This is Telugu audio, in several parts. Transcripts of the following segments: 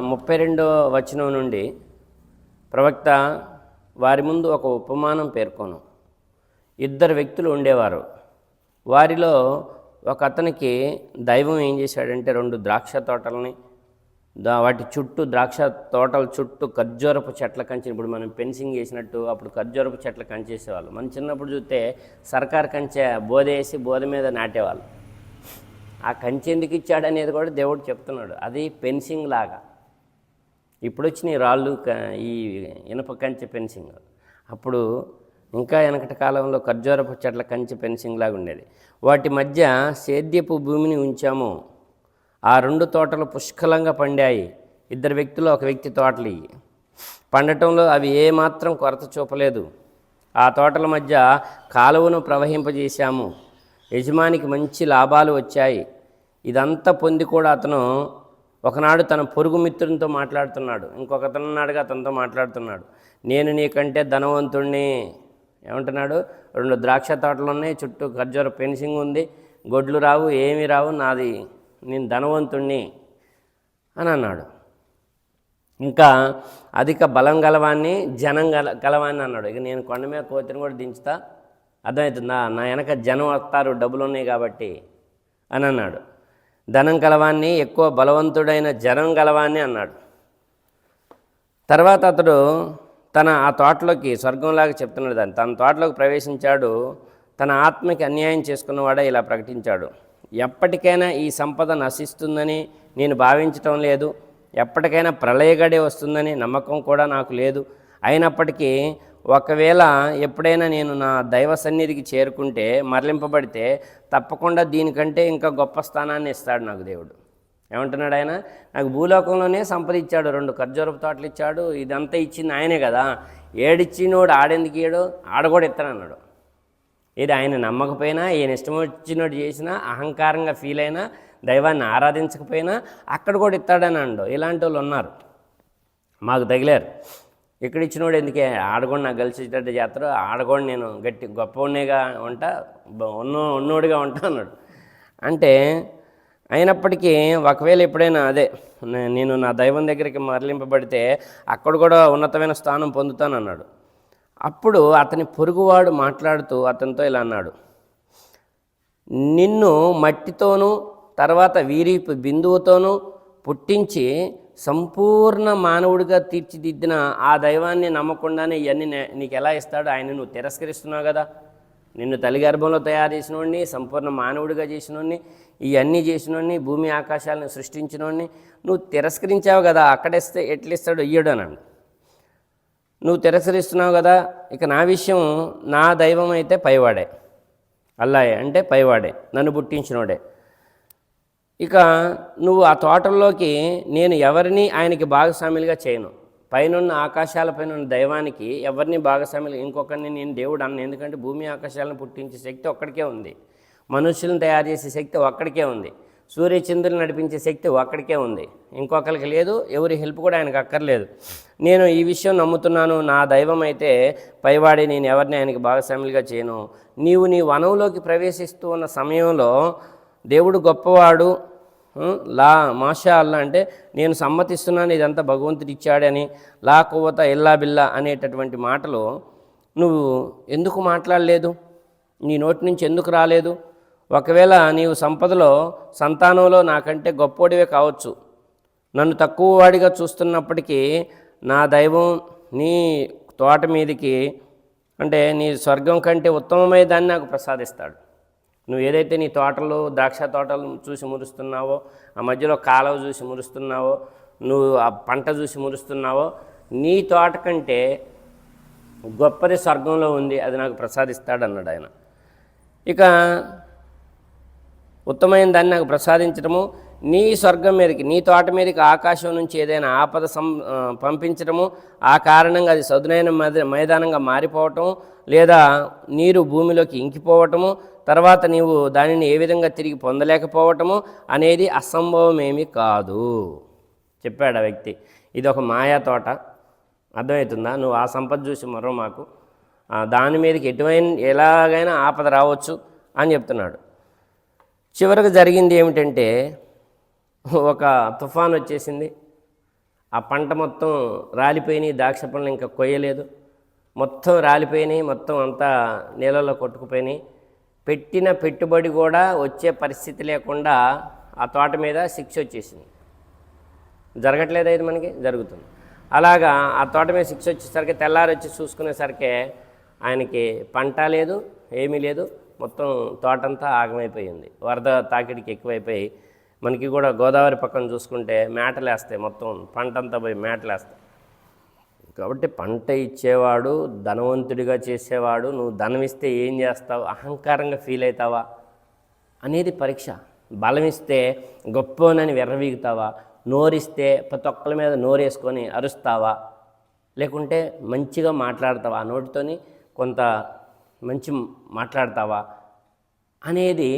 ముప్పై రెండో వచనం నుండి ప్రవక్త వారి ముందు ఒక ఉపమానం పేర్కొను. ఇద్దరు వ్యక్తులు ఉండేవారు. వారిలో ఒక అతనికి దైవం ఏం చేశాడంటే రెండు ద్రాక్ష తోటలని దా వాటి చుట్టూ ద్రాక్ష తోటల చుట్టూ ఖర్జూరపు చెట్ల కంచె ఇప్పుడు మనం పెన్సింగ్ చేసినట్టు అప్పుడు ఖర్జూరపు చెట్ల కంచేసేవాళ్ళు. మనం చిన్నప్పుడు చూస్తే సర్కార్ కంచె బోధ వేసి బోధ మీద నాటేవాళ్ళు. ఆ కంచె ఎందుకు ఇచ్చాడు అనేది కూడా దేవుడు చెప్తున్నాడు. అది పెన్సింగ్ లాగా. ఇప్పుడు వచ్చిన ఈ రాళ్ళు ఈ ఇనప కంచె పెన్సింగ్ అప్పుడు ఇంకా వెనకటి కాలంలో ఖర్జూరపు చెట్ల కంచె పెన్సింగ్ లాగా ఉండేది. వాటి మధ్య సేద్యపు భూమిని ఉంచాము. ఆ రెండు తోటలు పుష్కలంగా పండాయి. ఇద్దరు వ్యక్తులు ఒక వ్యక్తి తోటలు. ఇవి పండటంలో అవి ఏమాత్రం కొరత చూపలేదు. ఆ తోటల మధ్య కాలువను ప్రవహింపజేశాము. యజమానికి మంచి లాభాలు వచ్చాయి. ఇదంతా పొంది కూడా అతను ఒకనాడు తన పొరుగు మిత్రునితో మాట్లాడుతున్నాడు. ఇంకొక అతను అతనితో మాట్లాడుతున్నాడు. నేను నీకంటే ధనవంతుణ్ణి ఏమంటున్నాడు? రెండు ద్రాక్ష తోటలు ఉన్నాయి చుట్టూ ఖర్జూర ఫెన్సింగ్ ఉంది గొడ్లు రావు ఏమీ రావు నాది నేను ధనవంతుణ్ణి అని అన్నాడు. ఇంకా అధిక బలం గలవాన్ని జనం గల గలవాన్ని అన్నాడు. ఇక నేను కొండ మీద కోతిని కూడా దించుతా అర్థమవుతుందా? నా వెనక జనం వస్తారు డబ్బులు ఉన్నాయి కాబట్టి అని అన్నాడు. ధనం గలవాన్ని ఎక్కువ బలవంతుడైన జనం గలవాన్ని అన్నాడు. తర్వాత అతడు తన ఆ తోటలోకి స్వర్గంలాగా చెప్తున్నాడు దాన్ని. తన తోటలోకి ప్రవేశించాడు. తన ఆత్మకి అన్యాయం చేసుకున్నవాడే ఇలా ప్రకటించాడు. ఎప్పటికైనా ఈ సంపద నశిస్తుందని నేను భావించటం లేదు. ఎప్పటికైనా ప్రళయగడే వస్తుందని నమ్మకం కూడా నాకు లేదు. అయినప్పటికీ ఒకవేళ ఎప్పుడైనా నేను నా దైవ సన్నిధికి చేరుకుంటే మరలింపబడితే తప్పకుండా దీనికంటే ఇంకా గొప్ప స్థానాన్ని ఇస్తాడు నాకు దేవుడు. ఏమంటున్నాడు ఆయన? నాకు భూలోకంలోనే సంపద ఇచ్చాడు రెండు ఖర్జూరపు తోటలు ఇచ్చాడు ఇదంతా ఇచ్చింది ఆయనే కదా. ఏడిచ్చినోడు ఆడెందుకు ఏడు ఆడ కూడా ఇస్తానన్నాడు ఇది ఆయన నమ్మకపోయినా ఈయన ఇష్టం వచ్చినోడు చేసినా అహంకారంగా ఫీల్ అయినా దైవాన్ని ఆరాధించకపోయినా అక్కడ కూడా ఇస్తాడని అండు ఇలాంటి వాళ్ళు ఉన్నారు. మాకు తగిలారు. ఇక్కడ ఇచ్చినోడు ఎందుకే? ఆడగోడు నాకు కలిసేటట్టు చేస్తారు ఆడగోడు నేను గట్టి గొప్పవాడినిగా ఉంటా ఉన్నో ఉన్నోడిగా ఉంటా అన్నాడు. అంటే అయినప్పటికీ ఒకవేళ ఎప్పుడైనా అదే నేను నా దైవం దగ్గరికి మరలింపబడితే అక్కడ కూడా ఉన్నతమైన స్థానం పొందుతాను అన్నాడు అప్పుడు అతని పొరుగువాడు మాట్లాడుతూ అతనితో ఇలా అన్నాడు. నిన్ను మట్టితోనూ తర్వాత వీరిపు బిందువుతోనూ పుట్టించి సంపూర్ణ మానవుడిగా తీర్చిదిద్దిన ఆ దైవాన్ని నమ్మకుండానే ఇవన్నీ నీకు ఎలా ఇస్తాడు? ఆయన నువ్వు తిరస్కరిస్తున్నావు కదా. నిన్ను తల్లి గర్భంలో తయారు చేసినోడిని సంపూర్ణ మానవుడిగా చేసినోడిని ఇవన్నీ చేసినోడిని భూమి ఆకాశాలను సృష్టించినోడిని నువ్వు తిరస్కరించావు కదా అక్కడిస్తే ఎట్లిస్తాడు ఇయ్యడు అనండి నువ్వు తిరస్కరిస్తున్నావు కదా ఇక నా విషయం నా దైవం అయితే పైవాడే. అల్లాయే అంటే పైవాడే నన్ను పుట్టించినోడే. ఇక నువ్వు ఆ తోటల్లోకి నేను ఎవరిని ఆయనకి భాగస్వాములుగా చేయను. పైనున్న ఆకాశాలపైన ఉన్న దైవానికి ఎవరిని భాగస్వాములు ఇంకొకరిని నేను దేవుడు అన్న ఎందుకంటే భూమి ఆకాశాలను పుట్టించే శక్తి ఒక్కడికే ఉంది. మనుషులను తయారు చేసే శక్తి ఒక్కడికే ఉంది. సూర్యచంద్రులు నడిపించే శక్తి ఒక్కడికే ఉంది. ఇంకొకరికి లేదు ఎవరి హెల్ప్ కూడా ఆయనకు అక్కర్లేదు. నేను ఈ విషయం నమ్ముతున్నాను నా దైవం అయితే పైవాడి నేను ఎవరిని ఆయనకి భాగస్వాములుగా చేయను. నీవు నీ వనంలోకి ప్రవేశిస్తూ ఉన్న సమయంలో దేవుడు గొప్పవాడు లా మాషా అల్లా అంటే నేను సమ్మతిస్తున్నాను ఇదంతా భగవంతుడు ఇచ్చాడని లా కొవ్వత ఎల్లా బిల్లా అనేటటువంటి మాటలు నువ్వు ఎందుకు మాట్లాడలేదు? నీ నోటి నుంచి ఎందుకు రాలేదు? ఒకవేళ నీవు సంపదలో సంతానంలో నాకంటే గొప్పోడివే కావచ్చు. నన్ను తక్కువ వాడిగా చూస్తున్నప్పటికీ నా దైవం నీ తోట మీదకి అంటే నీ స్వర్గం కంటే ఉత్తమమైన దాన్ని నాకు ప్రసాదిస్తాడు. నువ్వు ఏదైతే నీ తోటలు ద్రాక్ష తోటలు చూసి మురుస్తున్నావో ఆ మధ్యలో కాలువ చూసి మురుస్తున్నావో నువ్వు ఆ పంట చూసి మురుస్తున్నావో నీ తోట కంటే గొప్పది స్వర్గంలో ఉంది అది నాకు ప్రసాదిస్తాడు అన్నాడు ఆయన. ఇక ఉత్తమైన దాన్ని నాకు ప్రసాదించడము నీ స్వర్గం మీదకి నీ తోట మీదకి ఆకాశం నుంచి ఏదైనా ఆపద సం పంపించడము ఆ కారణంగా అది సదునైన మైదానంగా మారిపోవటం లేదా నీరు భూమిలోకి ఇంకిపోవటము తర్వాత నీవు దానిని ఏ విధంగా తిరిగి పొందలేకపోవటము అనేది అసంభవమేమీ కాదు. చెప్పాడు ఆ వ్యక్తి. ఇది ఒక మాయా తోట. అర్థమవుతుందా? నువ్వు ఆ సంపద చూసి మరో మాకు. దాని మీదకి ఎటువైన ఎలాగైనా ఆపద రావచ్చు అని చెప్తున్నాడు. చివరకు జరిగింది ఏమిటంటే ఒక తుఫాన్ వచ్చేసింది. ఆ పంట మొత్తం రాలిపోయినాయి ద్రాక్ష పనులు ఇంకా కొయ్యలేదు. మొత్తం రాలిపోయినాయి మొత్తం అంతా నీళ్ళలో కొట్టుకుపోయినాయి. పెట్టిన పెట్టుబడి కూడా వచ్చే పరిస్థితి లేకుండా ఆ తోట మీద శిక్ష వచ్చేసింది. జరగట్లేదు ఇది మనకి జరుగుతుంది. అలాగా ఆ తోట మీద శిక్ష వచ్చేసరికి తెల్లారి వచ్చి చూసుకునేసరికి ఆయనకి పంట లేదు ఏమీ లేదు మొత్తం తోటంతా ఆగమైపోయింది. వరద తాకిడికి ఎక్కువైపోయి మనకి కూడా గోదావరి పక్కన చూసుకుంటే మేటలేస్తాయి మొత్తం పంట అంతా పోయి మేటలేస్తాయి. కాబట్టి పంట ఇచ్చేవాడు ధనవంతుడిగా చేసేవాడు నువ్వు ధనం ఇస్తే ఏం చేస్తావు? అహంకారంగా ఫీల్ అవుతావా? అనేది పరీక్ష. బలం ఇస్తే గొప్పనని వెర్రవీగుతావా? నోరిస్తే ప్రతి ఒక్కరి మీద నోరేసుకొని అరుస్తావా? లేకుంటే మంచిగా మాట్లాడతావా? ఆ నోటితోని కొంత మంచి మాట్లాడతావా? అనేది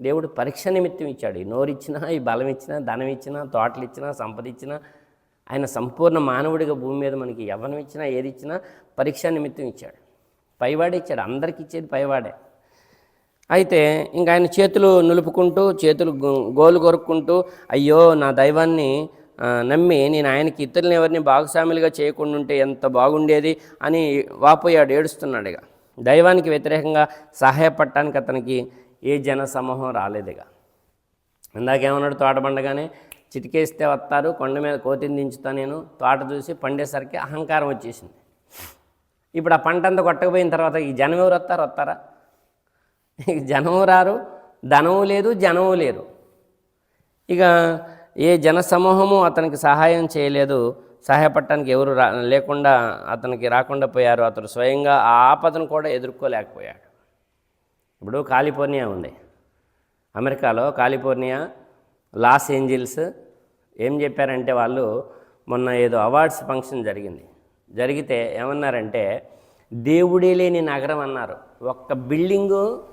దేవుడు పరీక్ష నిమిత్తం ఇచ్చాడు. ఈ నోరిచ్చినా ఈ బలం ఇచ్చినా ధనం ఇచ్చినా తోటలు ఇచ్చినా సంపద ఇచ్చినా ఆయన సంపూర్ణ మానవుడిగా భూమి మీద మనకి యవ్వనం ఇచ్చినా ఏది ఇచ్చినా పరీక్ష నిమిత్తం ఇచ్చాడు. పైవాడే ఇచ్చాడు. అందరికి ఇచ్చేది పైవాడే. అయితే ఇంకా ఆయన చేతులు నిలుపుకుంటూ చేతులు గోలు కొరుక్కుంటూ అయ్యో నా దైవాన్ని నమ్మి నేను ఆయనకి ఇతరులను ఎవరిని భాగస్వాములుగా చేయకుండా ఉంటే ఎంత బాగుండేది అని వాపోయాడు ఏడుస్తున్నాడు ఇక. దైవానికి వ్యతిరేకంగా సహాయపడటానికి అతనికి ఏ జన సమూహం రాలేదు ఇక ఇందాకేమన్నాడు తోట పండగానే చిటికేస్తే వస్తారు కొండ మీద కోతిని దించుతా నేను. తోట చూసి పండేసరికి అహంకారం వచ్చేసింది. ఇప్పుడు ఆ పంట అంతా కొట్టకపోయిన తర్వాత ఈ జనం ఎవరు వస్తారు? వస్తారా? ఇక జనము రారు ధనము లేదు జనము లేరు. ఇక ఏ జన సమూహము అతనికి సహాయం చేయలేదు సహాయపడటానికి ఎవరు రా లేకుండా అతనికి రాకుండా పోయారు అతను స్వయంగా ఆ ఆపదను కూడా ఎదుర్కోలేకపోయాడు. ఇప్పుడు కాలిఫోర్నియా ఉంది. అమెరికాలో కాలిఫోర్నియా లాస్ ఏంజిల్స్ ఏం చెప్పారంటే వాళ్ళు మొన్న ఏదో అవార్డ్స్ ఫంక్షన్ జరిగింది. జరిగితే ఏమన్నారంటే దేవుడే లేని నగరం అన్నారు. ఒక్క బిల్డింగు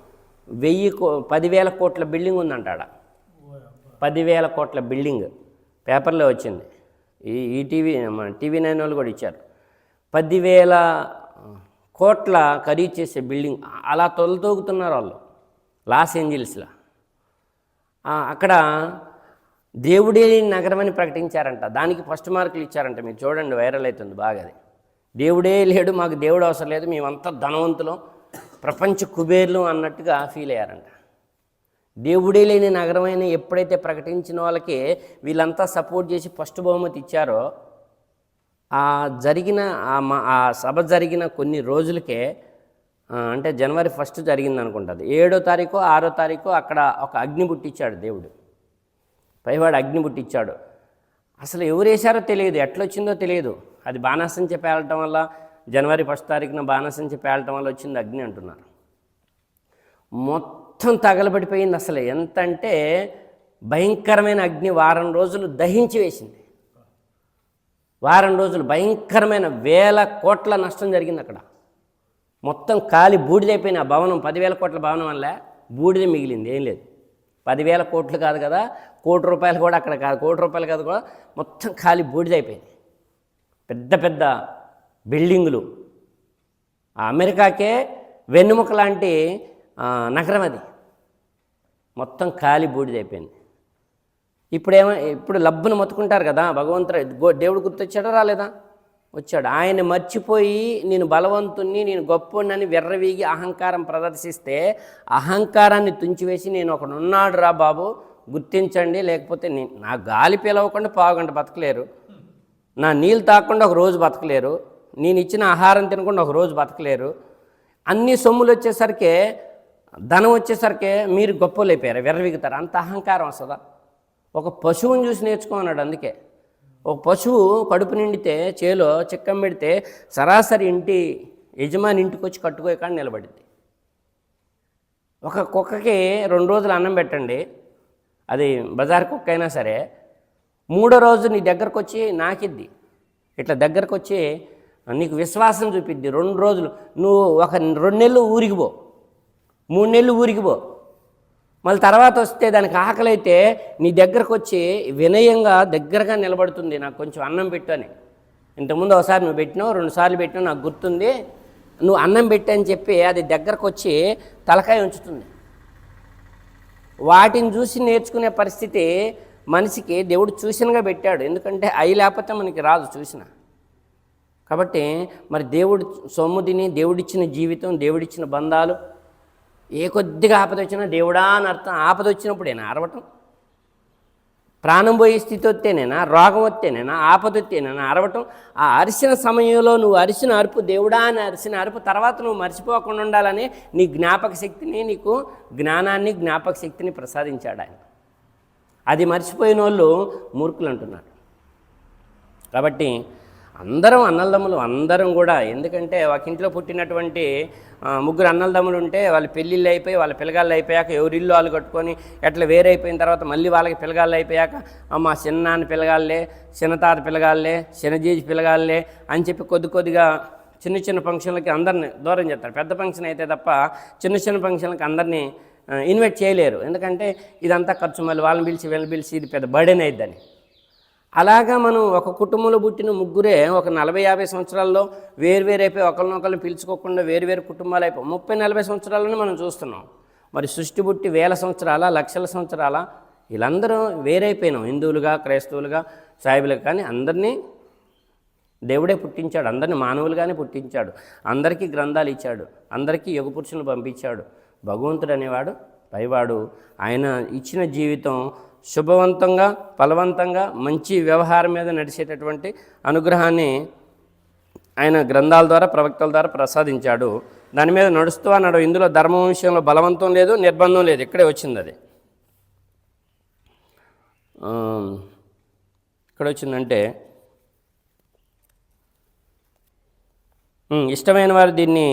వెయ్యి కో పదివేల కోట్ల బిల్డింగ్ ఉందంటాడ. పదివేల కోట్ల బిల్డింగ్ పేపర్లో వచ్చింది. ఈ ఈటీవీ మన టీవీ నైన్ వాళ్ళు కూడా ఇచ్చారు. పదివేల కోట్ల ఖరీదు చేసే బిల్డింగ్ అలా తొలతూగుతున్నారు వాళ్ళు లాస్ ఏంజిల్స్లో. అక్కడ దేవుడే లేని ప్రకటించారంట. దానికి ఫస్ట్ మార్కులు ఇచ్చారంట. మీరు చూడండి వైరల్ అవుతుంది బాగా అది. దేవుడే లేడు మాకు దేవుడు అవసరం లేదు మేమంతా ధనవంతులం ప్రపంచ కుబేర్లు అన్నట్టుగా ఫీల్ అయ్యారంట. దేవుడే లేని నగరమైన ఎప్పుడైతే ప్రకటించిన వాళ్ళకి వీళ్ళంతా సపోర్ట్ చేసి ఫస్ట్ బహుమతి ఇచ్చారో ఆ జరిగిన ఆ మా ఆ సభ జరిగిన కొన్ని రోజులకే అంటే జనవరి ఫస్ట్ జరిగింది అనుకుంటుంది ఏడో తారీఖు ఆరో తారీఖు అక్కడ ఒక అగ్ని పుట్టించాడు దేవుడు. పైవాడు అగ్ని పుట్టించాడు. అసలు ఎవరు వేశారో తెలియదు ఎట్లొచ్చిందో తెలియదు. అది బాణాసంచ పేలటం వల్ల జనవరి ఫస్ట్ తారీఖున బాణాసంచ పేలటం వల్ల వచ్చింది అగ్ని అంటున్నారు. మొత్తం తగలబడిపోయింది అసలు. ఎంత అంటే భయంకరమైన అగ్ని వారం రోజులు దహించి వేసింది. వారం రోజులు భయంకరమైన వేల కోట్ల నష్టం జరిగింది అక్కడ. మొత్తం కాలి బూడిదైపోయిన ఆ భవనం. పదివేల కోట్ల భవనం వల్ల బూడిద మిగిలింది ఏం లేదు. పదివేల కోట్లు కాదు కదా కోటి రూపాయలు కూడా అక్కడ కాదు. కోటి రూపాయలు కాదు కూడా మొత్తం ఖాళీ బూడిదైపోయింది పెద్ద పెద్ద బిల్డింగులు. అమెరికాకే వెన్నుముక లాంటి నగరం అది. మొత్తం ఖాళీ బూడిదైపోయింది ఇప్పుడేమో ఇప్పుడు లబ్బును మొత్తుకుంటారు కదా భగవంతుడు దేవుడు గుర్తొచ్చాడా రాలేదా? వచ్చాడు. ఆయన మర్చిపోయి నేను బలవంతుణ్ణి నేను గొప్పని వెర్రవీగి అహంకారం ప్రదర్శిస్తే అహంకారాన్ని తుంచివేసి నేను ఒకడు ఉన్నాడు రా బాబు గుర్తించండి. లేకపోతే నేను నా గాలి పిలవకుండా పావుగంట బతకలేరు. నా నీళ్ళు తాకుండా ఒక రోజు బతకలేరు. నేను ఇచ్చిన ఆహారం తినకుండా ఒక రోజు బతకలేరు. అన్ని సొమ్ములు వచ్చేసరికి ధనం వచ్చేసరికి మీరు గొప్పలు అయిపోయారు వెర్రవిగుతారు. అంత అహంకారం వస్తుందా ఒక పశువుని చూసి నేర్చుకున్నాడు అందుకే. ఒక పశువు కడుపు నిండితే చేలో చిక్కం పెడితే సరాసరి ఇంటి యజమాని ఇంటికి వచ్చి కట్టుకోే కానీ నిలబడింది. ఒక కుక్కకి రెండు రోజులు అన్నం పెట్టండి. అది బజార్ కుక్క అయినా సరే మూడో రోజు నీ దగ్గరకు వచ్చి నాకిద్ది. ఇట్లా దగ్గరకు వచ్చి నీకు విశ్వాసం చూపిద్ది. రెండు రోజులు నువ్వు ఒక రెండు నెలలు ఊరికి పో. మూడు నెలలు ఊరికి పో. మళ్ళీ తర్వాత వస్తే దానికి ఆకలి అయితే నీ దగ్గరకు వచ్చి వినయంగా దగ్గరగా నిలబడుతుంది నాకు కొంచెం అన్నం పెట్టు అని. ఇంతకుముందు ఒకసారి నువ్వు పెట్టినావు రెండు సార్లు పెట్టినావు నాకు గుర్తుంది. నువ్వు అన్నం పెట్టని అని చెప్పి అది దగ్గరకు వచ్చి తలకాయ ఉంచుతుంది. వాటిని చూసి నేర్చుకునే పరిస్థితి మనిషికి దేవుడు చూసినగా పెట్టాడు. ఎందుకంటే అయి లేకపోతే మనకి రాదు చూసిన. కాబట్టి మరి దేవుడు సొమ్ము తిని దేవుడిచ్చిన జీవితం దేవుడిచ్చిన బంధాలు ఏ కొద్దిగా ఆపద వచ్చినా దేవుడా అని అర్థం. ఆపద వచ్చినప్పుడేనా? అరవటం. ప్రాణం పోయే స్థితి వస్తేనేనా రోగం వస్తేనేనా ఆపద వస్తేనేనా అరవటం. ఆ అరిసిన సమయంలో నువ్వు అరిసిన అరుపు దేవుడా అని అరిసిన అరుపు తర్వాత నువ్వు మర్చిపోకుండా ఉండాలని నీ జ్ఞాపక శక్తిని నీకు జ్ఞానాన్ని జ్ఞాపక శక్తిని ప్రసాదించాడు ఆయన. అది మర్చిపోయిన వాళ్ళు మూర్ఖులు అంటున్నారు కాబట్టి అందరం అన్నలదమ్ములు అందరం కూడా. ఎందుకంటే ఒక ఇంట్లో పుట్టినటువంటి ముగ్గురు అన్నలదమ్ములు ఉంటే వాళ్ళ పెళ్ళిళ్ళు అయిపోయి వాళ్ళ పిల్లగాళ్ళు అయిపోయాక ఎవరిల్లు వాళ్ళు కట్టుకొని ఎట్లా వేరే అయిపోయిన తర్వాత మళ్ళీ వాళ్ళకి పిల్లగాళ్ళు అయిపోయాక అమ్మ చిన్నాన్న పిల్లగాళ్ళే చిన్నతాత పిల్లగాళ్ళే చిన్నజీజి పిల్లగాళ్ళే అని చెప్పి కొద్ది కొద్దిగా చిన్న చిన్న ఫంక్షన్లకి అందరిని దూరం చేస్తారు. పెద్ద ఫంక్షన్ అయితే తప్ప చిన్న చిన్న ఫంక్షన్లకి అందరినీ ఇన్వైట్ చేయలేరు. ఎందుకంటే ఇదంతా ఖర్చు మళ్ళీ వాళ్ళని పిలిచి వీళ్ళని పిలిచి ఇది పెద్ద బర్డెన్ అయిద్దని. అలాగా మనం ఒక కుటుంబంలో పుట్టిన ముగ్గురే ఒక నలభై యాభై సంవత్సరాల్లో వేరువేరైపోయి ఒకరినొకరిని పిలుచుకోకుండా వేరువేరు కుటుంబాలు అయిపోయి ముప్పై నలభై సంవత్సరాలని మనం చూస్తున్నాం. మరి సృష్టి పుట్టి వేల సంవత్సరాల లక్షల సంవత్సరాల వీళ్ళందరూ వేరైపోయినాం. హిందువులుగా క్రైస్తవులుగా సాయిబులుగా కానీ అందరినీ దేవుడే పుట్టించాడు. అందరినీ మానవులుగానే పుట్టించాడు. అందరికీ గ్రంథాలు ఇచ్చాడు. అందరికీ యుగ పురుషులను పంపించాడు. భగవంతుడు అనేవాడు పైవాడు. ఆయన ఇచ్చిన జీవితం శుభవంతంగా ఫలవంతంగా మంచి వ్యవహారం మీద నడిచేటటువంటి అనుగ్రహాన్ని ఆయన గ్రంథాల ద్వారా ప్రవక్తల ద్వారా ప్రసాదించాడు. దాని మీద నడుస్తూ అన్నాడు. ఇందులో ధర్మం విషయంలో బలవంతం లేదు నిర్బంధం లేదు. ఇక్కడే వచ్చింది అది. ఇక్కడ వచ్చిందంటే ఇష్టమైన వారు దీన్ని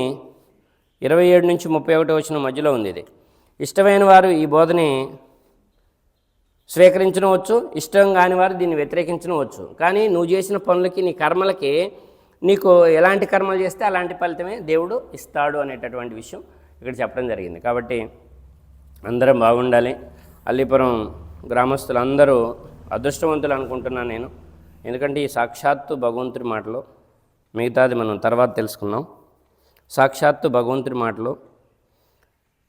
ఇరవై ఏడు నుంచి ముప్పై ఒకటి వచ్చిన మధ్యలో ఉంది ఇది. ఇష్టమైన వారు ఈ బోధని స్వీకరించవచ్చు ఇష్టం కాని వారు దీన్ని వ్యతిరేకించవచ్చు కానీ నువ్వు చేసిన పనులకి నీ కర్మలకి నీకు ఎలాంటి కర్మలు చేస్తే అలాంటి ఫలితమే దేవుడు ఇస్తాడు అనేటటువంటి విషయం ఇక్కడ చెప్పడం జరిగింది. కాబట్టి అందరం బాగుండాలి. అల్లిపురం గ్రామస్తులందరూ అదృష్టవంతులు అనుకుంటున్నాను నేను. ఎందుకంటే ఈ సాక్షాత్తు భగవంతుడి మాటలు మిగతాది మనం తర్వాత తెలుసుకుందాం. సాక్షాత్తు భగవంతుడి మాటలు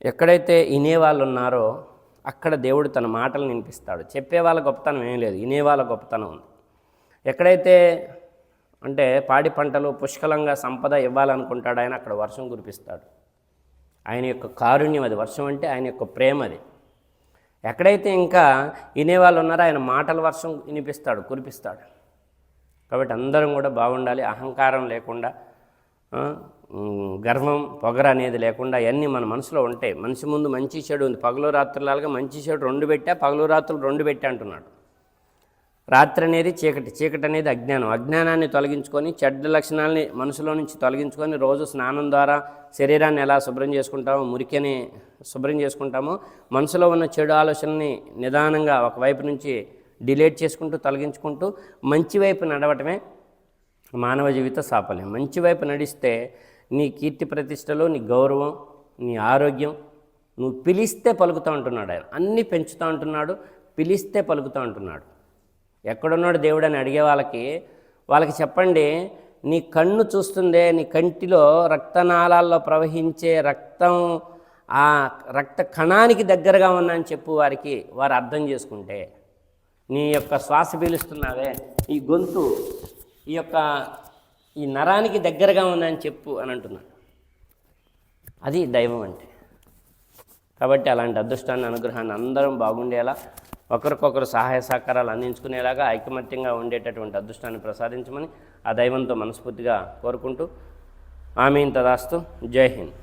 ఎక్కడైతే వినేవాళ్ళు ఉన్నారో అక్కడ దేవుడు తన మాటలు వినిపిస్తాడు. చెప్పే వాళ్ళ గొప్పతనం ఏం లేదు. వినేవాళ్ళ గొప్పతనం ఉంది. ఎక్కడైతే అంటే పాడి పంటలు పుష్కలంగా సంపద ఇవ్వాలనుకుంటాడు ఆయన అక్కడ వర్షం కురిపిస్తాడు. ఆయన యొక్క కారుణ్యం అది. వర్షం అంటే ఆయన యొక్క ప్రేమ అది. ఎక్కడైతే ఇంకా వినేవాళ్ళు ఉన్నారో ఆయన మాటల వర్షం వినిపిస్తాడు కురిపిస్తాడు. కాబట్టి అందరం కూడా బాగుండాలి. అహంకారం లేకుండా గర్వం పొగర అనేది లేకుండా అన్నీ మన మనసులో ఉంటాయి. మనిషి ముందు మంచి చెడు ఉంది. పగలు రాత్రులాగా మంచి చెడు రెండు పెట్టా పగలు రాత్రులు రెండు పెట్టా అంటున్నాడు. రాత్రి అనేది చీకటి. చీకటి అనేది అజ్ఞానం. అజ్ఞానాన్ని తొలగించుకొని చెడ్డ లక్షణాలని మనసులో నుంచి తొలగించుకొని రోజు స్నానం ద్వారా శరీరాన్ని ఎలా శుభ్రం చేసుకుంటామో మురికిని శుభ్రం చేసుకుంటామో మనసులో ఉన్న చెడు ఆలోచనల్ని నిదానంగా ఒకవైపు నుంచి డిలేట్ చేసుకుంటూ తొలగించుకుంటూ మంచి వైపు నడవటమే మానవ జీవిత సాఫల్యం. మంచి వైపు నడిస్తే నీ కీర్తి ప్రతిష్టలు నీ గౌరవం నీ ఆరోగ్యం నువ్వు పిలిస్తే పలుకుతూ ఉంటున్నాడు ఆయన. అన్నీ పెంచుతూ ఉంటున్నాడు పిలిస్తే పలుకుతూ ఉంటున్నాడు. ఎక్కడున్నాడు దేవుడు అని అడిగే వాళ్ళకి వాళ్ళకి చెప్పండి నీ కన్ను చూస్తుందే నీ కంటిలో రక్తనాళాల్లో ప్రవహించే రక్తం ఆ రక్త కణానికి దగ్గరగా ఉన్నా అని చెప్పు వారికి వారు అర్థం చేసుకుంటే. నీ యొక్క శ్వాస పీలుస్తున్నావే ఈ గొంతు ఈ యొక్క ఈ నరానికి దగ్గరగా ఉందని చెప్పు అని అంటున్నాడు అది దైవం అంటే. కాబట్టి అలాంటి అదృష్టాన్ని అనుగ్రహాన్ని అందరం బాగుండేలా ఒకరికొకరు సహాయ సహకారాలు అందించుకునేలాగా ఐకమత్యంగా ఉండేటటువంటి అదృష్టాన్ని ప్రసాదించమని ఆ దైవంతో మనస్ఫూర్తిగా కోరుకుంటూ ఆమె తదాస్తు. జై హింద్.